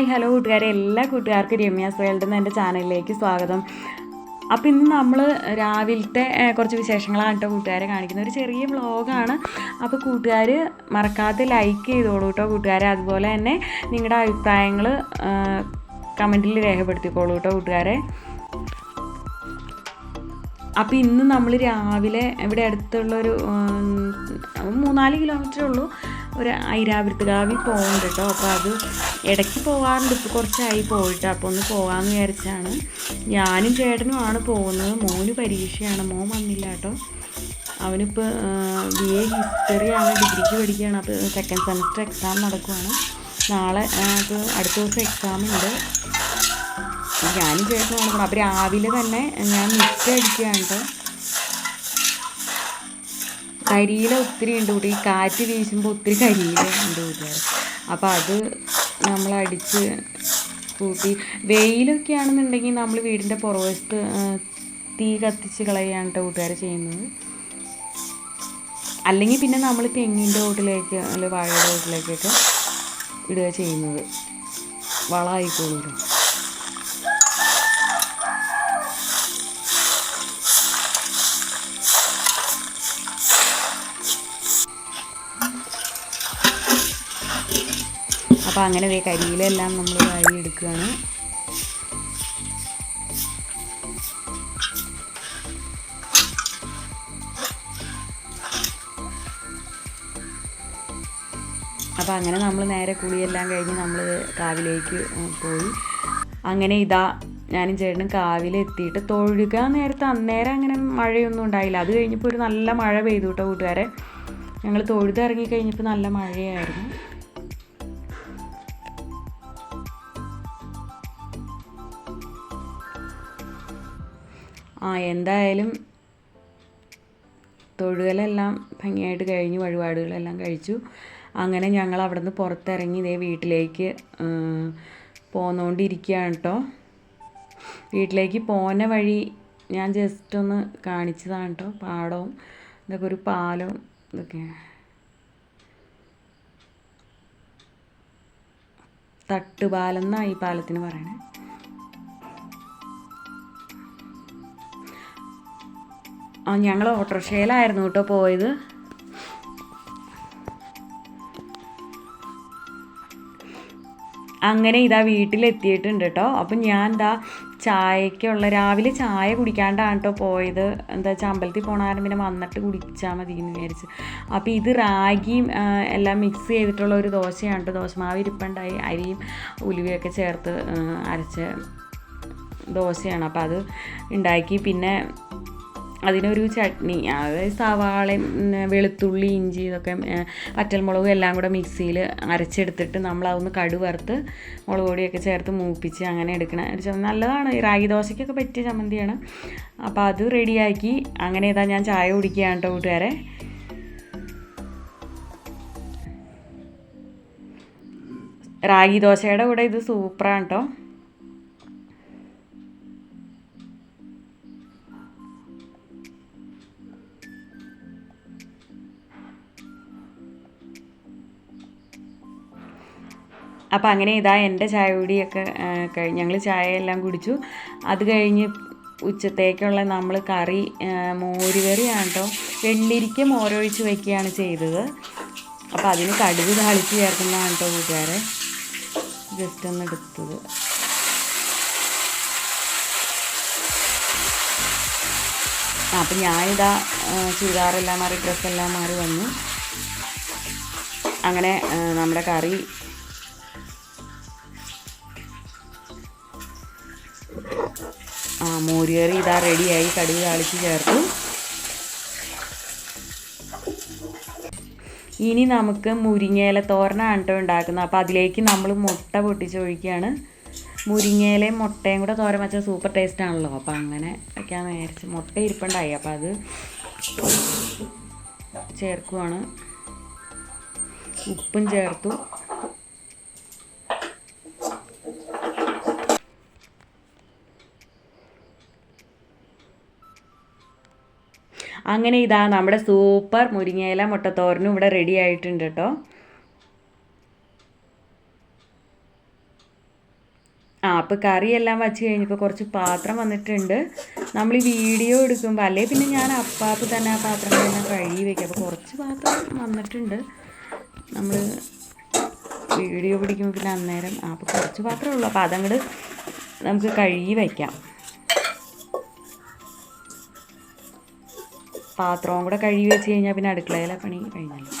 Hi hello കൂട്ടുകാരെ. എല്ലാ കൂട്ടുകാർക്കും രമ്യാസ് വേൾഡ് എന്ന എന്റെ ചാനലിലേക്ക് സ്വാഗതം. അപ്പോൾ ഇന്ന് നമ്മൾ രാവിലത്തെ കുറച്ച് വിശേഷങ്ങളാണ് കേട്ടോ കൂട്ടുകാരെ കാണിക്കുന്ന ഒരു ചെറിയ വ്ളോഗാണ്. അപ്പോൾ കൂട്ടുകാർ മറക്കാതെ ലൈക്ക് ചെയ്തോളൂ കേട്ടോ കൂട്ടുകാരെ. അതുപോലെ തന്നെ നിങ്ങളുടെ അഭിപ്രായങ്ങൾ കമന്റിൽ രേഖപ്പെടുത്തിക്കോളൂ കേട്ടോ കൂട്ടുകാരെ. അപ്പോൾ ഇന്ന് നമ്മൾ രാവിലെ ഇവിടെ അടുത്തുള്ളൊരു മൂന്നാൽ കിലോമീറ്റർ ഉള്ളൂ. ഒരു ഐരാപുരത്തുകാവിൽ പോകുന്നുണ്ട് കേട്ടോ. അപ്പോൾ അത് ഇടയ്ക്ക് പോകാറുണ്ട് ഇപ്പോൾ കുറച്ചായി പോയിട്ട്. അപ്പോൾ ഒന്ന് പോകാമെന്ന് വിചാരിച്ചാണ്. ഞാനും ചേട്ടനുമാണ് പോകുന്നത്. മോന് പരീക്ഷയാണ്. മോൻ വന്നില്ല കേട്ടോ. അവനിപ്പോൾ ബി എ ഹിസ്റ്ററിയാണ് ഡിഗ്രിക്ക് പഠിക്കുകയാണ്. അപ്പോൾ സെക്കൻഡ് സെമസ്റ്റർ എക്സാം നടക്കുവാണ്. നാളെ അപ്പോൾ അടുത്ത ദിവസം എക്സാം ഉണ്ട്. ഞാനും ചേർത്ത് പോകണം അപ്പം രാവിലെ തന്നെ ഞാൻ മിക്സ് അടിക്കുകയാണ് കരിയില ഒത്തിരി ഉണ്ട് കൂട്ടി കാറ്റ് വീശുമ്പോൾ ഒത്തിരി കരിയില ഉണ്ട് കൂട്ടുകാർ അപ്പോൾ അത് നമ്മൾ അടിച്ച് കൂട്ടി. വെയിലൊക്കെ ആണെന്നുണ്ടെങ്കിൽ നമ്മൾ വീടിന്റെ പുറവശത്ത് തീ കത്തിച്ച് കളയാണ് കേട്ടോ കൂട്ടുകാർ ചെയ്യുന്നത്. അല്ലെങ്കിൽ പിന്നെ നമ്മൾ തെങ്ങിന്റെ ഓട്ടിലേക്ക് അല്ലെങ്കിൽ വാഴയുടെ ഓട്ടിലേക്കൊക്കെ ഇടുക ചെയ്യുന്നത്. വളമായിക്കോളൂല്ലോ. അപ്പോൾ അങ്ങനെ ദേ കരിയിലെല്ലാം നമ്മൾ വാരി എടുക്കുകയാണ്. അപ്പോൾ അങ്ങനെ നമ്മൾ നേരെ കുളിയെല്ലാം കഴിഞ്ഞ് നമ്മൾ കാവിലേക്ക് പോയി. അങ്ങനെ ഇതാ ഞാനും ചേട്ടനും കാവിലെത്തിയിട്ട് തൊഴുക നേരത്തെ അന്നേരം അങ്ങനെ മഴയൊന്നും ഉണ്ടായില്ല. അത് കഴിഞ്ഞപ്പോൾ ഒരു നല്ല മഴ പെയ്തു കേട്ടോ കൂട്ടുകാരെ. ഞങ്ങൾ തൊഴുതിറങ്ങി കഴിഞ്ഞപ്പോൾ നല്ല മഴയായിരുന്നു. ആ എന്തായാലും തൊഴുകലെല്ലാം ഭംഗിയായിട്ട് കഴിഞ്ഞു വഴിപാടുകളെല്ലാം കഴിച്ചു. അങ്ങനെ ഞങ്ങൾ അവിടെ നിന്ന് പുറത്തിറങ്ങി ഇതേ വീട്ടിലേക്ക് പോന്നുകൊണ്ടിരിക്കുകയാണ് കേട്ടോ വീട്ടിലേക്ക് പോന്ന വഴി ഞാൻ ജസ്റ്റ് ഒന്ന് കാണിച്ചതാണ് കേട്ടോ പാടവും ഇതൊക്കെ ഒരു പാലവും ഇതൊക്കെയാണ് തട്ടുപാലം എന്നാണ് ഈ പാലത്തിന് പറയണേ? ഞങ്ങൾ ഓട്ടോറിക്ഷയിലായിരുന്നു കേട്ടോ പോയത്. അങ്ങനെ ഇതാ വീട്ടിലെത്തിയിട്ടുണ്ട് കേട്ടോ. അപ്പം ഞാൻ എന്താ ചായക്കുള്ള രാവിലെ ചായ കുടിക്കാണ്ടാണ് കേട്ടോ പോയത്. എന്താ വെച്ചാൽ അമ്പലത്തിൽ പോണ പിന്നെ വന്നിട്ട് കുടിച്ചാൽ മതി എന്ന് വിചാരിച്ച്. അപ്പോൾ ഇത് റാഗിയും എല്ലാം മിക്സ് ചെയ്തിട്ടുള്ള ഒരു ദോശയാണ് കേട്ടോ. ദോശമാവ് ഇരിപ്പുണ്ടായി അരിയും ഉലുവയൊക്കെ ചേർത്ത് അരച്ച ദോശയാണ്. അപ്പോൾ അത് ഉണ്ടാക്കി. പിന്നെ അതിനൊരു ചട്നി അതായത് സവാളയും വെളുത്തുള്ളി ഇഞ്ചി ഇതൊക്കെ പറ്റൽമുളകും എല്ലാം കൂടെ മിക്സിയിൽ അരച്ചെടുത്തിട്ട് നമ്മൾ അതൊന്ന് കടു വറുത്ത് മുളക് പൊടിയൊക്കെ ചേർത്ത് മൂപ്പിച്ച് അങ്ങനെ എടുക്കണ ഒരു ചമ്മ നല്ലതാണ്. റാഗി ദോശയ്ക്കൊക്കെ പറ്റിയ ചമ്മന്തിയാണ്. അപ്പോൾ അത് റെഡിയാക്കി അങ്ങനെ ഇതാ ഞാൻ ചായ കുടിക്കുകയാണ് കേട്ടോ കൂട്ടുകാരെ. റാഗി ദോശയുടെ കൂടെ ഇത് സൂപ്പറാണ് കേട്ടോ. അപ്പോൾ അങ്ങനെ ഇതാ എന്റെ ചായ കുടിയൊക്കെ കഴിഞ്ഞ് ഞങ്ങൾ ചായ എല്ലാം കുടിച്ചു. അത് കഴിഞ്ഞ് ഉച്ചത്തേക്കുള്ള നമ്മൾ കറി മോര് കറിയാണ് കേട്ടോ വെള്ളിരിക്ക മോരൊഴിച്ച് വയ്ക്കുകയാണ് ചെയ്തത്. അപ്പോൾ അതിന് കടുക് താളിച്ച് ചേർക്കുന്നതാണ് കേട്ടോ കൂട്ടുകാരെ. ജസ്റ്റ് ഒന്ന് എടുത്തത്. അപ്പം ഞാനിതാ ചുരിദാറെല്ലാം മാറി ഡ്രസ്സെല്ലാം മാറി വന്നു. അങ്ങനെ നമ്മുടെ കറി മോരുകറി ഇതാ റെഡിയായി കടുക് താളിച്ച് ചേർത്തു. ഇനി നമുക്ക് മുരിങ്ങയില തോരനാണ് കേട്ടോ ഉണ്ടാക്കുന്നത്. അപ്പോൾ അതിലേക്ക് നമ്മൾ മുട്ട പൊട്ടിച്ചൊഴിക്കുകയാണ്. മുരിങ്ങയിലയും മുട്ടയും കൂടെ തോരൻ വെച്ചാൽ സൂപ്പർ ടേസ്റ്റ് ആണല്ലോ. അപ്പോൾ അങ്ങനെ വയ്ക്കാൻ നേരിച്ച് മുട്ട ഇരിപ്പുണ്ടായി. അപ്പോൾ അത് ചേർക്കുവാണ്. ഉപ്പും ചേർത്തു. അങ്ങനെ ഇതാ നമ്മുടെ സൂപ്പർ മുരിങ്ങയില മുട്ടത്തോരനും ഇവിടെ റെഡി ആയിട്ടുണ്ട് കേട്ടോ ആ അപ്പോൾ കറിയെല്ലാം വച്ച് കഴിഞ്ഞപ്പോൾ കുറച്ച് പാത്രം വന്നിട്ടുണ്ട്. നമ്മൾ ഈ വീഡിയോ എടുക്കുമ്പോൾ അല്ലേ പിന്നെ ഞാൻ അപ്പാപ്പ് തന്നെ ആ പാത്രം തന്നെ കഴുകി വയ്ക്കും അപ്പോൾ കുറച്ച് പാത്രം വന്നിട്ടുണ്ട്. നമ്മൾ വീഡിയോ പിടിക്കുമ്പോൾ പിന്നെ അന്നേരം അപ്പോൾ കുറച്ച് പാത്രമേ ഉള്ളൂ. അപ്പോൾ അതങ്ങോട്ട് നമുക്ക് കഴുകി വയ്ക്കാം പാത്രവും കൂടെ കഴുകി വെച്ച് കഴിഞ്ഞാൽ പിന്നെ അടുക്കളയിലെ പണി കഴിഞ്ഞല്ലോ.